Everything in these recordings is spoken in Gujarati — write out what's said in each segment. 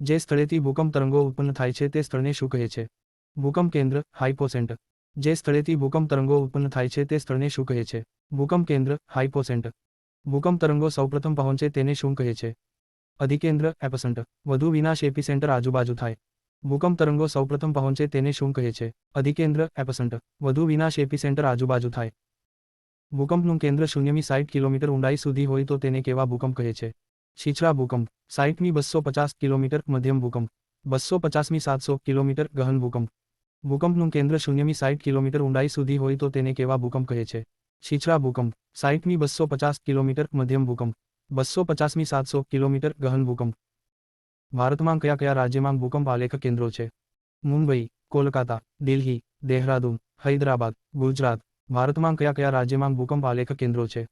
જે સ્થળેથી ભૂકંપ તરંગો ઉત્પન્ન થાય છે તે સ્થળને શું કહે છે? ભૂકંપ કેન્દ્ર, હાઇપોસેન્ટ. જે સ્થળેથી ભૂકંપ તરંગો ઉત્પન્ન થાય છે તે સ્થળને શું કહે છે? ભૂકંપ કેન્દ્ર, હાઇપોસેન્ટ. ભૂકંપ તરંગો સૌપ્રથમ પહોંચે તેને શું કહે છે? અધિકેન્દ્ર, એપસેન્ટ. વધુ વિનાશ એપિસેન્ટર આજુબાજુ થાય. ભૂકંપ તરંગો સૌપ્રથમ પહોંચે તેને શું કહે છે? અધિકેન્દ્ર, એપસેન્ટ. વધુ વિનાશ એપિસેન્ટર આજુબાજુ થાય. ભૂકંપનું કેન્દ્ર શૂન્યમી સાઠ કિલોમીટર ઊંડાઈ સુધી હોય તો તેને કેવા ભૂકંપ કહે છે? છીછરા ભૂકંપ સાઠમી બસો પચાસ કિલોમીટર મધ્યમ ભૂકંપ, બસો પચાસમી સાતસો કિલોમીટર ગહન ભૂકંપ. ભૂકંપનું કેન્દ્ર શૂન્યમી સાઠ કિલોમીટર ઊંડાઈ સુધી હોય તો તેને કેવા ભૂકંપ કહે છે? છીછરા ભૂકંપ સાઠમી બસો પચાસ કિલોમીટર મધ્યમ ભૂકંપ, બસો પચાસમી સાતસો કિલોમીટર ગહન ભૂકંપ. ભારતમાં કયા કયા રાજ્યમાં ભૂકંપ આલેખ કેન્દ્રો છે? મુંબઈ, કોલકાતા, દિલ્હી, દેહરાદૂન, હૈદરાબાદ, ગુજરાત. ભારતમાં કયા કયા રાજ્યમાં ભૂકંપ આલેખ કેન્દ્રો છે?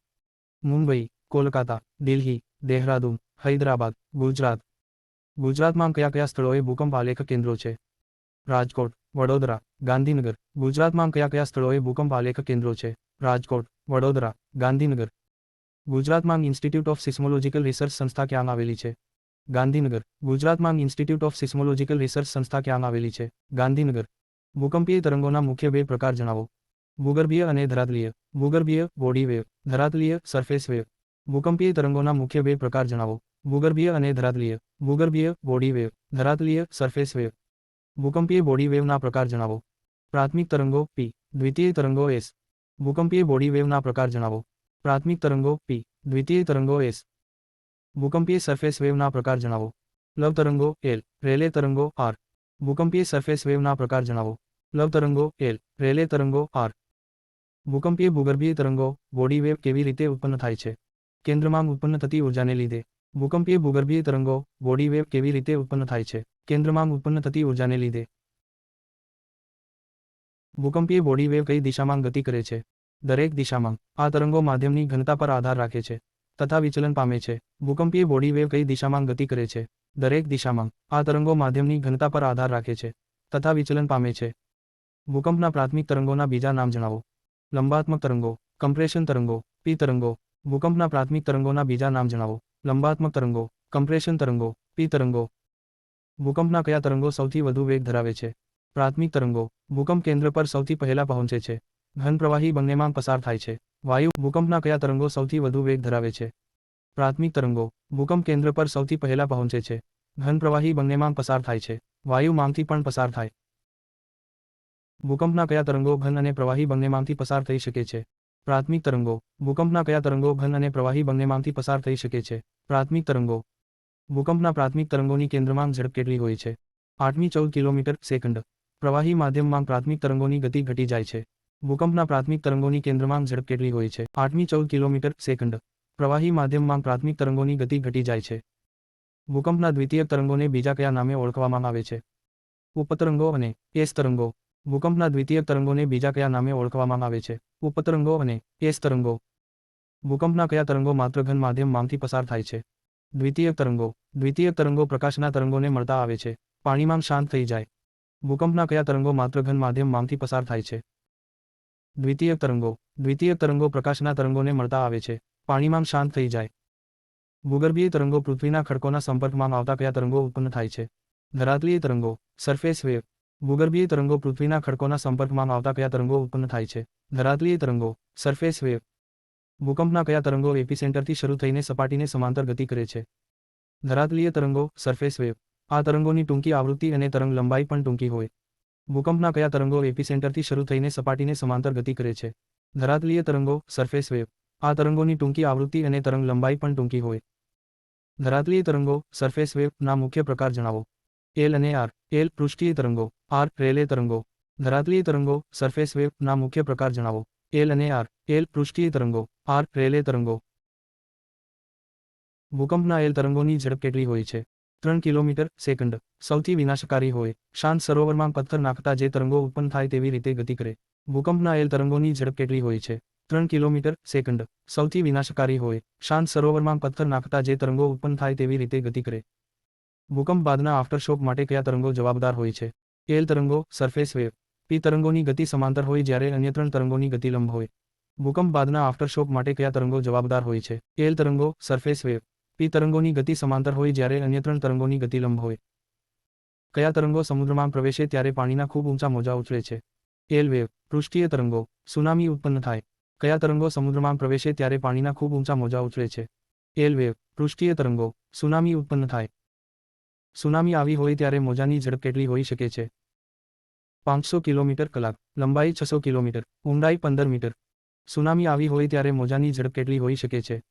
મુંબઈ, કોલકાતા, દિલ્હી દેહરાદૂન, હૈદરાબાદ, ગુજરાત. ગુજરાતમાં કયા કયા સ્થળોએ ભૂકંપ આલેખ કેન્દ્રો છે? રાજકોટ, વડોદરા, ગાંધીનગર. ગુજરાતમાં કયા કયા સ્થળોએ ભૂકંપ આલેખ કેન્દ્રો છે? રાજકોટ, વડોદરા, ગાંધીનગર. ગુજરાતમાં ઇન્સ્ટિટ્યૂટ ઓફ સિસ્મોલોજીકલ રિસર્ચ સંસ્થા ક્યાં આવેલી છે? ગાંધીનગર. ગુજરાતમાં ઇન્સ્ટિટ્યૂટ ઓફ સિસ્મોલોજીકલ રિસર્ચ સંસ્થા ક્યાં આવેલી છે? ગાંધીનગર. ભૂકંપીય તરંગોના મુખ્ય બે પ્રકાર જણાવો. ભૂગર્ભીય અને ધરાતલીય. ભૂગર્ભીય બોડી વેવ ધરાતલીય સરફેસ વેવ ભૂકંપીય તરંગોના મુખ્ય બે પ્રકાર જણાવો. ભૂગર્ભીય અને ધરાતલીય. ભૂગર્ભીય બોડી વેવ. ધરાતલીય સરફેસ વેવ. ભૂકંપીય બોડી વેવના પ્રકાર જણાવો. પ્રાથમિક તરંગો પી દ્વિતીય તરંગો એસ ભૂકંપીય બોડી વેવના પ્રકાર જણાવો. પ્રાથમિક તરંગો પી દ્વિતીય તરંગો એસ ભૂકંપીય સરફેસ વેવના પ્રકાર જણાવો. લવ તરંગો એલ રેલે તરંગો આર ભૂકંપીય સરફેસ વેવના પ્રકાર જણાવો. લવ તરંગો એલ રેલે તરંગો આર ભૂકંપીય ભૂગર્ભીય તરંગો બોડી વેવ કેવી રીતે ઉત્પન્ન થાય છે? કેન્દ્રમાં ઉત્પન્ન થતી ઉર્જાને લીધે. ભૂકંપીય ભૂગર્ભીય તરંગો, બોડી વેવ કેવી રીતે ઉત્પન્ન થાય છે? કેન્દ્રમાં ઉત્પન્ન થતી ઉર્જાને લીધે. ભૂકંપીય બોડી વેવ કઈ દિશામાં ગતિ કરે છે? દરેક દિશામાં. આ તરંગો માધ્યમની ઘનતા પર આધાર રાખે છે, તથા વિચલન પામે છે. ભૂકંપીય બોડી વેવ કઈ દિશામાં ગતિ કરે છે? દરેક દિશામાં. આ તરંગો માધ્યમની ઘનતા પર આધાર રાખે છે, તથા વિચલન પામે છે. ભૂકંપના પ્રાથમિક તરંગોના બીજા નામ જણાવો. લંબાત્મક તરંગો, કમ્પ્રેશન તરંગો, પી તરંગો ભૂકંપના પ્રાથમિક તરંગોના બીજા નામ જણાવો. લંબાત્મક તરંગો, કમ્પ્રેશન તરંગો પી તરંગો. ભૂકંપના કયા તરંગો સૌથી વધુ વેગ ધરાવે છે? પ્રાથમિક તરંગો, ભૂકંપ કેન્દ્ર પર સૌથી પહેલા પહોંચે છે. ઘન પ્રવાહી બંનેમાં પસાર થાય છે. વાયુ, ભૂકંપના કયા તરંગો સૌથી વધુ વેગ ધરાવે છે? પ્રાથમિક તરંગો, ભૂકંપ કેન્દ્ર પર સૌથી પહેલા પહોંચે છે. ઘન પ્રવાહી બંનેમાં પસાર થાય છે. વાયુ માંથી પણ પસાર થાય. ભૂકંપના કયા તરંગો ઘન અને પ્રવાહી બંનેમાંથી પસાર થઈ શકે છે? પ્રાથમિક તરંગો. ભૂકંપના કયા તરંગો ઘન અને પ્રવાહી બંનેમાંથી પસાર થઈ શકે છે? પ્રાથમિક તરંગો. ભૂકંપના પ્રાથમિક તરંગોની કેન્દ્રમાં ઝડપ કેટલી હોય છે? આઠમી ચૌદ કિલોમીટર સેકન્ડ. પ્રવાહી માધ્યમમાં પ્રાથમિક તરંગોની ગતિ ઘટી જાય છે. ભૂકંપના પ્રાથમિક તરંગોની કેન્દ્રમાં ઝડપ કેટલી હોય છે? આઠમી ચૌદ કિલોમીટર સેકન્ડ. પ્રવાહી માધ્યમમાં પ્રાથમિક તરંગોની ગતિ ઘટી જાય છે. ભૂકંપના દ્વિતીય તરંગોને બીજા કયા નામે ઓળખવામાં આવે છે? ઉપતરંગો અને એસ તરંગો. ભૂકંપના દ્વિતીય તરંગોને બીજા કયા નામે ઓળખવામાં આવે છે? ઉપતરંગો અને એસ તરંગો. ભૂકંપના કયા તરંગો માત્ર ઘન માધ્યમમાંથી પસાર થાય છે? દ્વિતીય તરંગો. દ્વિતીય તરંગો પ્રકાશના તરંગોને મળતા આવે છે. પાણીમાં શાંત થઈ જાય. ભૂકંપના કયા તરંગો માત્ર ઘન માધ્યમમાંથી પસાર થાય છે? દ્વિતીય તરંગો. દ્વિતીય તરંગો પ્રકાશના તરંગોને મળતા આવે છે. પાણીમાં શાંત થઈ જાય. ભૂગર્ભીય તરંગો પૃથ્વીના ખડકોના સંપર્કમાં આવતા કયા તરંગો ઉત્પન્ન થાય છે? ધરાતલીય તરંગો. Surface wave. ભૂગર્ભીય તરંગો પૃથ્વીના ખડકોના સંપર્કમાં આવતા કયા તરંગો ઉત્પન્ન થાય છે? ધરાતલીય તરંગો, સરફેસ વેવ. ભૂકંપના કયા તરંગો એપિસેન્ટરથી શરૂ થઈને સપાટીને સમાંતર ગતિ કરે છે? ધરાતલીય તરંગો, સરફેસ વેવ. આ તરંગોની ટૂંકી આવૃત્તિ અને તરંગ લંબાઈ પણ ટૂંકી હોય. ભૂકંપના કયા તરંગો એપિસેન્ટરથી શરૂ થઈને સપાટીને સમાંતર ગતિ કરે છે? ધરાતલીય તરંગો, સરફેસ વેવ. આ તરંગોની ટૂંકી આવૃત્તિ અને તરંગ લંબાઈ પણ ટૂંકી હોય. ધરાતલીય તરંગો, સરફેસ વેવ ના મુખ્ય પ્રકાર જણાવો. એલ અને આર એલ પૃષ્ઠીય તરંગો, આર રેલે તરંગો ધરાતલીય તરંગો, સરફેસ વેવ ના મુખ્ય પ્રકાર જણાવો. એલ અને આર એલ પૃષ્ઠીય તરંગો, આર રેલે તરંગો. ભૂકંપના એલ તરંગોની ઝડપ કેટલી હોય છે? ત્રણ કિલોમીટર સેકન્ડ. સૌથી વિનાશકારી હોય. શાંત સરોવરમાં પથ્થર નાખતા જે તરંગો ઉત્પન્ન થાય તેવી રીતે ગતિ કરે. ભૂકંપના એલ તરંગોની ઝડપ કેટલી હોય છે? ત્રણ કિલોમીટર સેકન્ડ. સૌથી વિનાશકારી હોય. શાંત સરોવરમાં પથ્થર નાખતા જે તરંગો ઉત્પન્ન થાય તેવી રીતે ગતિ કરે. ભૂકંપ બાદના આફ્ટરશોક માટે કયા તરંગો જવાબદાર હોય છે? એલ તરંગો સરફેસ વેવ પી તરંગોની ગતિ સમાંતર હોય જ્યારે અન્ય ત્રણ તરંગોની ગતિ લંબ હોય. ભૂકંપ બાદના આફ્ટરશોક માટે કયા તરંગો જવાબદાર હોય છે? એલ તરંગો સરફેસ વેવ પી તરંગોની ગતિ સમાંતર હોય જ્યારે અન્ય ત્રણ તરંગોની ગતિ લંબ હોય. કયા તરંગો સમુદ્રમાં પ્રવેશે ત્યારે પાણીના ખૂબ ઊંચા મોજા ઉછળે છે? એલ વેવ પૃષ્ઠીય તરંગો. સુનામી ઉત્પન્ન થાય. કયા તરંગો સમુદ્રમાં પ્રવેશે ત્યારે પાણીના ખૂબ ઊંચા મોજા ઉછળે છે? એલ વેવ પૃષ્ઠીય તરંગો. સુનામી ઉત્પન્ન થાય. સુનામી આવી હોય ત્યારે મોજાની ઝડપ કેટલી હોઈ શકે છે? પાંચસો કિલોમીટર કલાક, લંબાઈ છસો કિલોમીટર, ઊંડાઈ પંદર મીટર. સુનામી આવી હોય ત્યારે મોજાની ઝડપ કેટલી હોઈ શકે છે?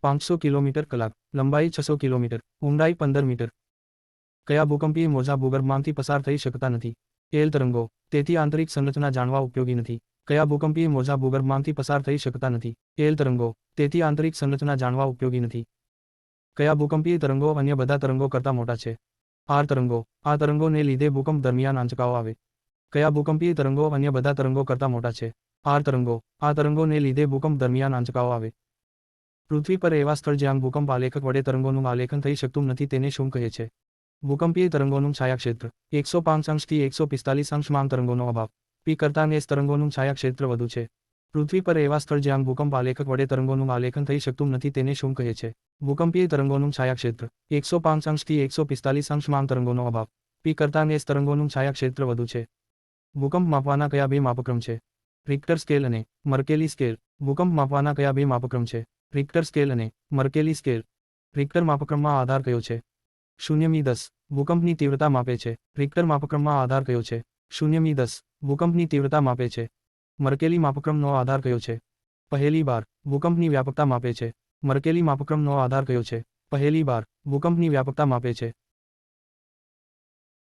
પાંચસો કિલોમીટર કલાક, લંબાઈ છસો કિલોમીટર, ઊંડાઈ પંદર મીટર. કયા ભૂકંપીય મોજા ભૂગર્ભમાંથી પસાર થઈ શકતા નથી? એલ તરંગો, તેથી આંતરિક સંરચના જાણવા ઉપયોગી નથી. કયા ભૂકંપીય મોજા ભૂગર્ભમાંથી પસાર થઈ શકતા નથી? એલ તરંગો, તેથી આંતરિક સંરચના જાણવા ઉપયોગી નથી. કયા ભૂકંપીય તરંગો અન્ય બધા તરંગો કરતાં મોટા છે? આર તરંગો. આ તરંગોને લીધે ભૂકંપ દરમિયાન આંચકાઓ આવે. કયા ભૂકંપીય તરંગો અન્ય બધા તરંગો કરતાં મોટા છે? આર તરંગો. આ તરંગોને લીધે ભૂકંપ દરમિયાન આંચકાઓ આવે. પૃથ્વી પર એવા સ્થળ જ્યાં ભૂકંપ આલેખક વડે તરંગોનું આલેખન થઈ શકતું નથી તેને શું કહે છે? ભૂકંપીય તરંગોનું છાયાક્ષેત્ર. એકસો પાંચ અંશથી એકસો પિસ્તાલીસ અંશ માંગ તરંગોનો અભાવ. પી કરતાં નેસ તરંગોનું છાયાક્ષેત્ર વધુ છે. પૃથ્વી પર એવા સ્થળ જ્યાં ભૂકંપ આલેખક વડે તરંગોનું આલેખન થઈ શકતું નથી તેને શું કહે છે? ભૂકંપીય તરંગોનું છાયાક્ષેત્ર. એકસો પાંચ અંશથી એકસો પિસ્તાલીસ અંશમાં તરંગોનો અભાવ. પી કરતાં એસ તરંગોનું છાયાક્ષેત્ર વધુ છે. ભૂકંપ માપવાના કયા બે માપક્રમ છે? રિક્ટર સ્કેલ અને મર્કેલી સ્કેલ. ભૂકંપ માપવાના કયા બે માપક્રમ છે? રિક્ટર સ્કેલ અને મર્કેલી સ્કેલ. રિક્ટર માપક્રમમાં આધાર કયો છે? શૂન્યમી દસ. ભૂકંપની તીવ્રતા માપે છે. રિક્ટર માપક્રમમાં આધાર કયો છે? શૂન્યમી દસ. ભૂકંપની તીવ્રતા માપે છે. મર્કેલી માપક્રમનો આધાર કયો છે? પહેલી બાર, ભૂકંપની વ્યાપકતા માપે છે. મર્કેલી માપક્રમનો આધાર કયો છે? પહેલી બાર, ભૂકંપની વ્યાપકતા માપે છે.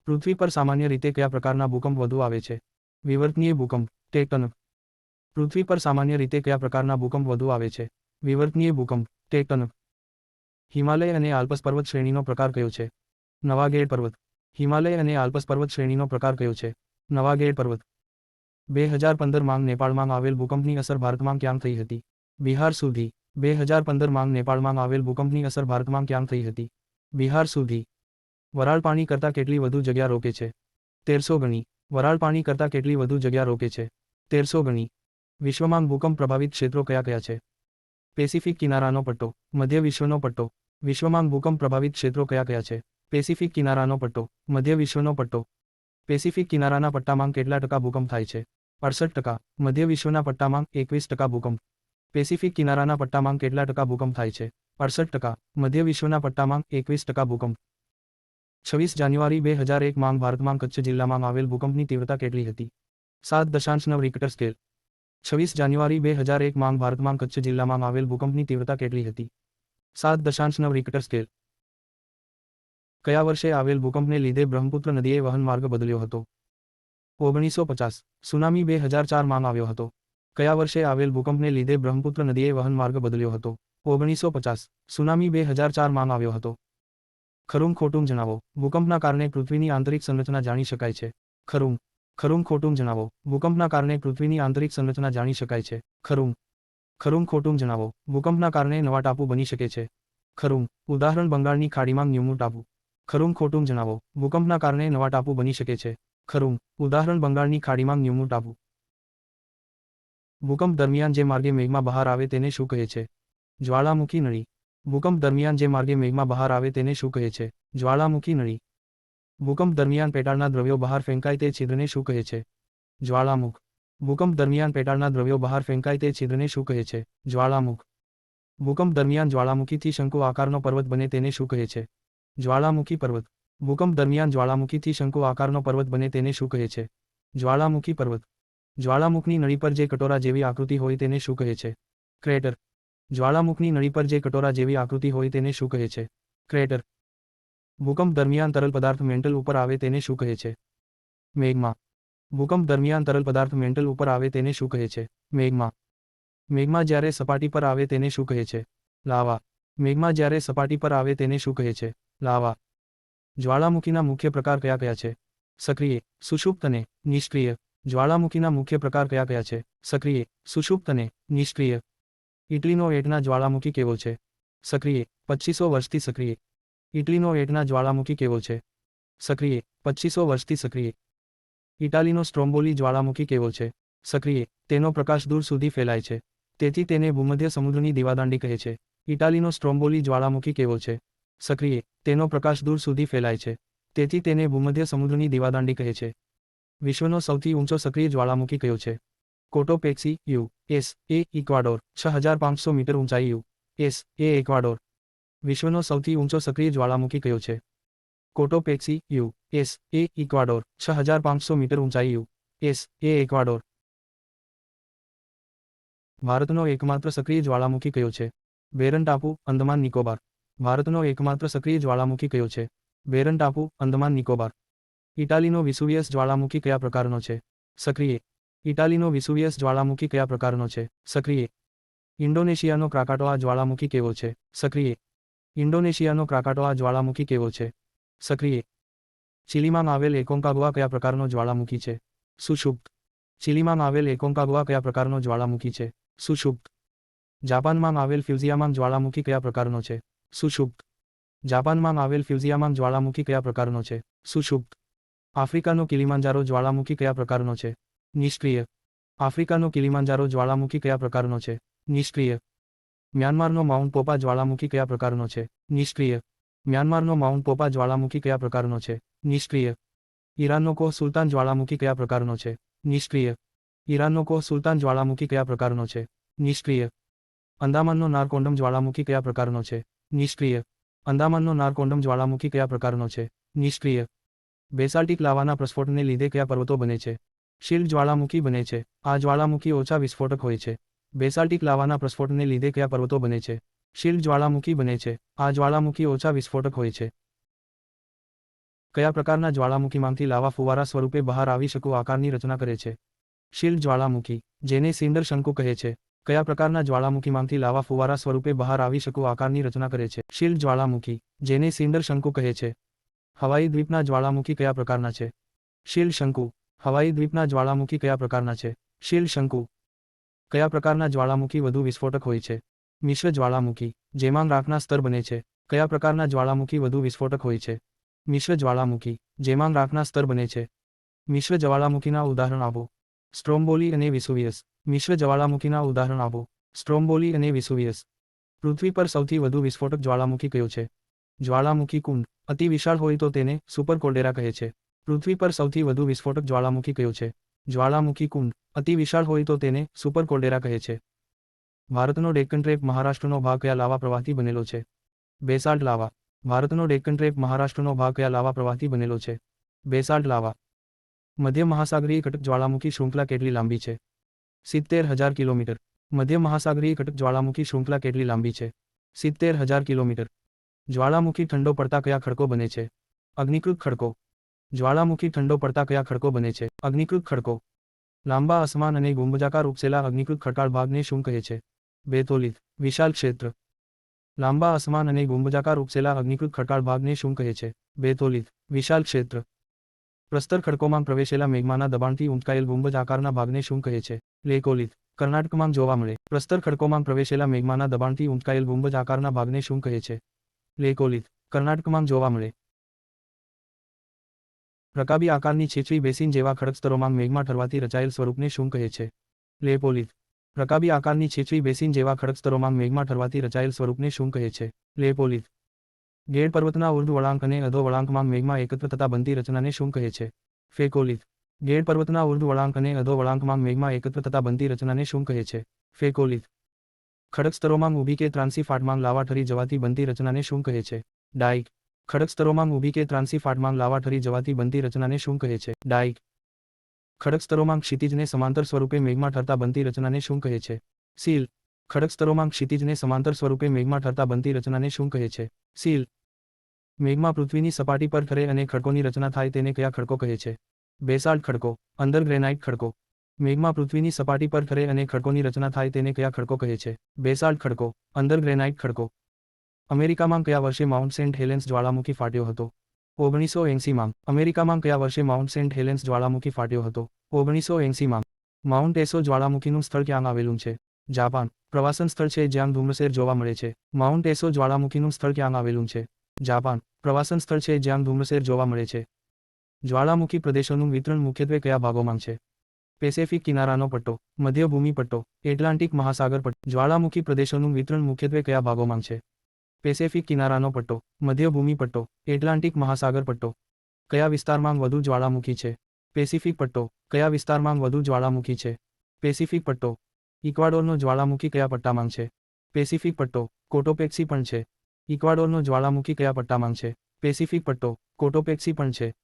પૃથ્વી પર સામાન્ય રીતે કયા પ્રકારના ભૂકંપ વધુ આવે છે? વિવર્તનીય ભૂકંપ, ટેકટોનિક. પૃથ્વી પર સામાન્ય રીતે કયા પ્રકારના ભૂકંપ વધુ આવે છે? વિવર્તનીય ભૂકંપ, ટેકટોનિક. હિમાલય અને આલ્પસ પર્વત શ્રેણીનો પ્રકાર કયો છે? નવાગેડ પર્વત. હિમાલય અને આલ્પસ પર્વત શ્રેણીનો પ્રકાર કયો છે? નવાગેડ પર્વત. બે હજાર પંદર માંગ નેપાળમાં આવેલ ભૂકંપની અસર ભારતમાં ક્યાં થઈ હતી? બિહાર સુધી. બે હજાર પંદર માંગ નેપાળમાં આવેલ ભૂકંપની અસર ભારતમાં ક્યાં થઈ હતી? બિહાર સુધી. વરાળ પાણી કરતાં કેટલી વધુ જગ્યા રોકે છે? તેરસો ગણી. વરાળ પાણી કરતાં કેટલી વધુ જગ્યા રોકે છે? તેરસો ગણી. વિશ્વમાં ભૂકંપ પ્રભાવિત ક્ષેત્રો કયા કયા છે? પેસિફિક કિનારાનો પટ્ટો. મધ્ય વિશ્વનો પટ્ટો. વિશ્વમાં ભૂકંપ પ્રભાવિત ક્ષેત્રો કયા કયા છે? પેસિફિક કિનારાનો પટ્ટો. મધ્ય વિશ્વનો પટ્ટો. પેસિફિક કિનારાના પટ્ટામાં કેટલા ટકા ભૂકંપ થાય છે? અડસઠ ટકા, મધ્ય વિશ્વના પટ્ટામાં એકવીસ ટકા ભૂકંપ. પેસિફિક કિનારાના પટ્ટામાં કેટલા ટકા ભૂકંપ થાય છે? અડસઠ ટકા, મધ્ય વિશ્વના પટ્ટામાં એકવીસ ટકા ભૂકંપ. છવ્વીસ જાન્યુઆરી બે હજાર એક માંગ ભારતમાં કચ્છ જિલ્લામાં આવેલ ભૂકંપની તીવ્રતા કેટલી હતી? સાત દશાંશ નવ રિક્ટર સ્કેલ. છવ્વીસ જાન્યુઆરી બે હજાર એક માંગ ભારતમાં કચ્છ જિલ્લામાં આવેલ ભૂકંપની તીવ્રતા કેટલી હતી? સાત દશાંશ નવ રિક્ટર સ્કેલ. કયા વર્ષે આવેલ ભૂકંપને લીધે બ્રહ્મપુત્ર નદીએ વહન માર્ગ બદલ્યો હતો? ઓગણીસો પચાસ સુનામી બે હજાર ચાર માંગ આવ્યો હતો. કયા વર્ષે આવેલ ભૂકંપને લીધે બ્રહ્મપુત્ર નદીએ વહન માર્ગ બદલ્યો હતો? ઓગણીસો પચાસ સુનામી બે હજાર ચાર માંગ આવ્યો હતો. ખરું ખોટું જણાવો. ભૂકંપના કારણે પૃથ્વીની આંતરિક સંરચના જાણી શકાય છે. ખરું ખરું ખોટું જણાવો. ભૂકંપના કારણે પૃથ્વીની આંતરિક સંરચના જાણી શકાય છે. ખરું ખરું ખોટું જણાવો. ભૂકંપના કારણે નવા ટાપુ બની શકે છે. ખરું ઉદાહરણ બંગાળની ખાડીમાં ન્યુમુ ટાપુ ખરું ખોટું જણાવો. ભૂકંપના કારણે નવા ટાપુ બની શકે છે. ખરું. ઉદાહરણ બંગાળની ખાડીમાં ન્યૂમનું ટાપુ. ભૂકંપ દરમિયાન જે માર્ગે મેઘમાં બહાર આવે તેને શું કહે છે? જ્વાળામુખી નળી. ભૂકંપ દરમિયાન જે માર્ગે મેઘમાં બહાર આવે તેને શું કહે છે? જ્વાળામુખી નળી. ભૂકંપ દરમિયાન પેટાળના દ્રવ્યો બહાર ફેંકાય તે છિદ્રને શું કહે છે? જ્વાળામુખ. ભૂકંપ દરમિયાન પેટાળના દ્રવ્યો બહાર ફેંકાય તે છિદ્રને શું કહે છે? જ્વાળામુખ. ભૂકંપ દરમિયાન જ્વાળામુખીથી શંકુ આકારનો પર્વત બને તેને શું કહે છે? જ્વાળામુખી પર્વત. ભૂકંપ દરમિયાન જ્વાળામુખીથી શંકુ આકારનો પર્વત બને તેને શું કહે છે? જ્વાળામુખી પર્વત. જ્વાળામુખની નળી પર જે કટોરા જેવી આકૃતિ હોય તેને શું કહે છે? ક્રેટર. જ્વાળામુખની નળી પર જે કટોરા જેવી આકૃતિ હોય તેને શું કહે છે? ક્રેટર. ભૂકંપ દરમિયાન તરલ પદાર્થ મેન્ટલ ઉપર આવે તેને શું કહે છે? મેઘમાં ભૂકંપ દરમિયાન તરલ પદાર્થ મેન્ટલ ઉપર આવે તેને શું કહે છે? મેઘમાં મેઘમાં જ્યારે સપાટી પર આવે તેને શું કહે છે? લાવા. મેઘમાં જ્યારે સપાટી પર આવે તેને શું કહે છે? લાવા. જ્વાળામુખીના મુખ્ય પ્રકાર કયા કયા છે? સક્રિય, સુષુપ્ત અને નિષ્ક્રિય. જ્વાળામુખીના મુખ્ય પ્રકાર કયા કયા છે? સક્રિય, સુષુપ્ત અને નિષ્ક્રિય. ઇટલીનો એટના જ્વાળામુખી કેવો છે? સક્રિય, પચીસો વર્ષથી સક્રિય. ઇટલીનો એટના જ્વાળામુખી કેવો છે? સક્રિય, પચીસો વર્ષથી સક્રિય. ઇટાલીનો સ્ટ્રોમ્બોલી જ્વાળામુખી કેવો છે? સક્રિય, તેનો પ્રકાશ દૂર સુધી ફેલાય છે. તેથી તેને ભૂમધ્ય સમુદ્રની દીવાદાંડી કહે છે. ઇટાલીનો સ્ટ્રોમ્બોલી જ્વાળામુખી કેવો છે? સક્રિય, તેનો પ્રકાશ દૂર સુધી ફેલાય છે. તેથી તેને ભૂમધ્ય સમુદ્રની દીવાદાંડી કહે છે. વિશ્વનો સૌથી ઊંચો સક્રિય જ્વાળામુખી કયો છે? Cotopaxi, U, S, A, Ecuador, છ હજાર પાંચસો મીટર ઊંચાઈ, યુ, એસ, એ, ઇક્વાડોર. વિશ્વનો સૌથી ઊંચો સક્રિય જ્વાળામુખી કયો છે? Cotopaxi, U, S, A, Ecuador, છ હજાર પાંચસો મીટર ઊંચાઈ, યુ, એસ, એ, ઇક્વાડોર. ભારતનો એકમાત્ર સક્રિય જ્વાળામુખી કયો છે? બેરન ટાપુ, અંદમાન નિકોબાર. ભારતનો એકમાત્ર સક્રિય જ્વાળામુખી કયો છે? બેરન ટાપુ, અંદમાન, નિકોબાર. ઇટાલીનો વિસુવિયસ જ્વાળામુખી કયા પ્રકારનો છે? સક્રિય. ઇટાલીનો વિસુવિયસ જ્વાળામુખી કયા પ્રકારનો છે? સક્રિય. ઇન્ડોનેશિયાનો ક્રાકાટોઆ જ્વાળામુખી કેવો છે? સક્રિય. ઇન્ડોનેશિયાનો ક્રાકાટોઆ જ્વાળામુખી કેવો છે? સક્રિય. ચિલીમાં આવેલ એકોંકાગુઆ કયા પ્રકારનો જ્વાળામુખી છે? સુષુપ્ત. ચિલીમાં આવેલ એકોંકાગુઆ કયા પ્રકારનો જ્વાળામુખી છે? સુષુપ્ત. જાપાનમાં આવેલ ફ્યુઝિયામાં જ્વાળામુખી કયા પ્રકારનો છે? સુષુપ્ત જાપાનમાં આવેલ ફ્યુઝિયામાં જ્વાળામુખી કયા પ્રકારનો છે? સુષુપ્ત આફ્રિકાનો કિલીમાંજારો જ્વાળામુખી કયા પ્રકારનો છે? નિષ્ક્રિય. આફ્રિકાનો કિલીમાંજારો જ્વાળામુખી કયા પ્રકારનો છે? નિષ્ક્રિય. મ્યાનમારનો માઉન્ટ પોપા જ્વાળામુખી કયા પ્રકારનો છે? નિષ્ક્રિય. મ્યાનમારનો માઉન્ટ પોપા જ્વાળામુખી કયા પ્રકારનો છે? નિષ્ક્રિય. ઈરાનનો કોહ સુલતાન જ્વાળામુખી કયા પ્રકારનો છે? નિષ્ક્રિય. ઈરાનનો કોહ સુલતાન જ્વાળામુખી કયા પ્રકારનો છે? નિષ્ક્રિય. અંદામાનનો નારકોન્ડમ જ્વાળામુખી કયા પ્રકારનો છે? નિષ્ક્રિય. અંદામાનનો નારકોન્ડમ જ્વાળામુખી કયા પ્રકારનો છે? નિષ્ક્રિય. બેસાલ્ટિક લાવાના પ્રસ્ફોટને લીધે કયા પર્વતો બને છે? શિલ્ડ જ્વાળામુખી બને છે. આ જ્વાળામુખી ઓછા વિસ્ફોટક હોય છે. બેસાલ્ટિક લાવાના પ્રસ્ફોટને લીધે કયા પર્વતો બને છે? શિલ્ડ જ્વાળામુખી બને છે. આ જ્વાળામુખી ઓછા વિસ્ફોટક હોય છે. કયા પ્રકારના જ્વાળામુખીમાંથી લાવા ફુવારા સ્વરૂપે બહાર આવી શકું આકારની રચના કરે છે? શિલ્ડ જ્વાળામુખી, જેને સિન્ડર શંકુ કહે છે. કયા પ્રકારના જ્વાળામુખીમાંથી લાવા ફુવારા સ્વરૂપે બહાર આવી શકું આકારની રચના કરે છે? શિલ્ડ જ્વાળામુખી, જેને સિન્ડર શંકુ કહે છે. હવાઈ દ્વીપના જ્વાળામુખી કયા પ્રકારના છે? શિલ્ડ શંકુ, હવાઈ દ્વીપના જ્વાળામુખી કયા પ્રકારના છે? શિલ્ડ શંકુ, કયા પ્રકારના જ્વાળામુખી વધુ વિસ્ફોટક હોય છે? મિશ્ર જ્વાળામુખી, જેમાં રાખના સ્તર બને છે. કયા પ્રકારના જ્વાળામુખી વધુ વિસ્ફોટક હોય છે? મિશ્ર જ્વાળામુખી, જેમાં રાખના સ્તર બને છે. મિશ્ર જ્વાળામુખીના ઉદાહરણ આપો. સ્ટ્રોમ્બોલી અને વિસુવિયસ. મિશ્ર જ્વાળામુખીના ઉદાહરણ આપો. સ્ટ્રોમ્બોલી અને વિસુવિયસ. પૃથ્વી પર સૌથી વધુ વિસ્ફોટક જ્વાળામુખી કયો છે? જ્વાળામુખી કુંડ. અતિ વિશાળ હોય તો તેને સુપર કોલ્ડેરા કહે છે. પૃથ્વી પર સૌથી વધુ વિસ્ફોટક જ્વાળામુખી કયો છે? જ્વાળામુખી કુંડ. અતિ વિશાળ હોય તો તેને સુપર કોલ્ડેરા કહે છે. ભારતનો ડેક્કન ટ્રેપ મહારાષ્ટ્રનો ભાગ કયા લાવા પ્રવાહથી બનેલો છે? બેસાલ્ટ લાવા. ભારતનો ડેક્કન ટ્રેપ મહારાષ્ટ્રનો ભાગ કયા લાવા પ્રવાહથી બનેલો છે? બેસાલ્ટ લાવા. મધ્ય મહાસાગરીય ઘટક જ્વાળામુખી શૃંખલા કેટલી લાંબી છે? સિત્તેર હજાર કિલોમીટર. મધ્ય મહાસાગરીય ઘટક જ્વાળામુખી શૃંખલા કેટલી લાંબી છે? સિત્તેર હજાર કિલોમીટર. જ્વાળામુખી ઠંડો પડતા કયા ખડકો બને છે? અગ્નિકૃત ખડકો. જ્વાળામુખી ઠંડો પડતા કયા ખડકો બને છે? અગ્નિકૃત ખડકો. લાંબા અસમાન અને ગુંબજાકાર ઉપસેલા અગ્નિકૃત ખડકાળ ભાગને શું કહે છે? બેતોલિત વિશાલ ક્ષેત્ર. લાંબા અસમાન અને ગુંબજાકાર ઉપસેલા અગ્નિકૃત ખડકાળ ભાગને શું કહે છે? બેતોલિત વિશાલ ક્ષેત્ર. પ્રસ્તર ખડકોમાં પ્રવેશેલા મેઘમાના દબાણથી ઊંચકાયેલ ગુંબજ આકારના ભાગને શું કહે છે? લેકોલિત કર્ણાટકમાં જોવા મળે. પ્રસ્તર ખડકોમાં પ્રવેશેલા મેઘમાના દબાણથી ઊંચકાયેલ ગુંબજ આકારના ભાગને શું કહે છે? લેકોલિત કર્ણાટકમાં જોવા મળે. રકાબી આકારની છીછરી બેસીન જેવા ખડકસ્તરોમાં મેઘમાં ઠરવાથી રચાયેલ સ્વરૂપને શું કહે છે? લેપોલિત રકાબી આકારની છીછરી બેસીન જેવા ખડકસ્તરોમાં મેઘમાં ઠરવાથી રચાયેલ સ્વરૂપને શું કહે છે? લેપોલિત ગેડ પર્વતના ઉર્ધ વળાંક અને અધો વળાંકમાં મેઘમાં એકત્ર થતા બનતી રચનાને શું કહે છે? ફેકોલિથ. ગેડ પર્વતના ઉર્ધ વળાંક અને અધો વળાંકમાં મેઘમાં એકત્ર થતા બનતી રચનાને શું કહે છે? ફેકોલિથ. ખડક સ્તરોમાં ઊભી કે ત્રાંસી ફાટમાં લાવા ઠરી જવાથી બનતી રચનાને શું કહે છે? ડાઇક. ખડકસ્તરોમાં ઊભી કે ત્રાંસી ફાટમાં લાવા ઠરી જવાથી બનતી રચનાને શું કહે છે? ડાઇક. ખડકસ્તરોમાં ક્ષિતિજને સમાંતર સ્વરૂપે મેઘમાં ઠરતા બનતી રચનાને શું કહે છે? સીલ. ખડકસ્તરોમાં ક્ષિતિજને સમાંતર સ્વરૂપે મેઘમાં ઠરતા બનતી રચનાને શું કહે છે? સીલ. મેઘમાં પૃથ્વીની સપાટી પર ઠરે અને ખડકોની રચના થાય તેને કયા ખડકો કહે છે? બેસાલ્ટ ખડકો. અંદર ગ્રેનાઇટ ખડકો. મેઘમાં પૃથ્વીની સપાટી પર ઠરે અને ખડકોની રચના થાય તેને કયા ખડકો કહે છે? બેસાલ્ટ ખડકો. અંદર ગ્રેનાઇટ ખડકો. અમેરિકામાં કયા વર્ષે માઉન્ટ સેન્ટ હેલેન્સ જ્વાળામુખી ફાટ્યો હતો? ઓગણીસો એંસીમાં. અમેરિકામાં કયા વર્ષે માઉન્ટ સેન્ટ હેલેન્સ જ્વાળામુખી ફાટ્યો હતો? ઓગણીસો એંસીમાં. માઉન્ટ એસો જ્વાળામુખીનું સ્થળ ક્યાં આવેલું છે? જાપાન, પ્રવાસન સ્થળ છે જ્યાં ધૂમ્રસેર જોવા મળે છે. માઉન્ટ એસો જ્વાળામુખીનું સ્થળ ક્યાં આવેલું છે? જાપાન, પ્રવાસન સ્થળ છે જ્યાં ધૂમ્રસેર જોવા મળે છે. જ્વાળામુખી પ્રદેશોનું વિતરણ મુખ્યત્વે કયા ભાગોમાં છે? પેસેફિક કિનારાનો પટ્ટો, મધ્યભૂમિ પટ્ટો, એટલાન્ટિક મહાસાગર પટ્ટો. જ્વાળામુખી પ્રદેશોનું વિતરણ મુખ્યત્વે કયા ભાગોમાં છે? પેસેફિક કિનારાનો પટ્ટો, મધ્યભૂમિ પટ્ટો, એટલાન્ટિક મહાસાગર પટ્ટો. કયા વિસ્તારમાં વધુ જ્વાળામુખી છે? પેસિફિક પટ્ટો, કયા વિસ્તારમાં વધુ જ્વાળામુખી છે? પેસિફિક પટ્ટો ઇક્વાડોરનો જ્વાળામુખી કયા પટ્ટામાં છે. પેસિફિક પટ્ટો કોટોપેક્સી પણ છે. ઇક્વાડોરનો જ્વાળામુખી કયા પટ્ટામાં છે. પેસિફિક પટ્ટો કોટોપેક્સી પણ છે.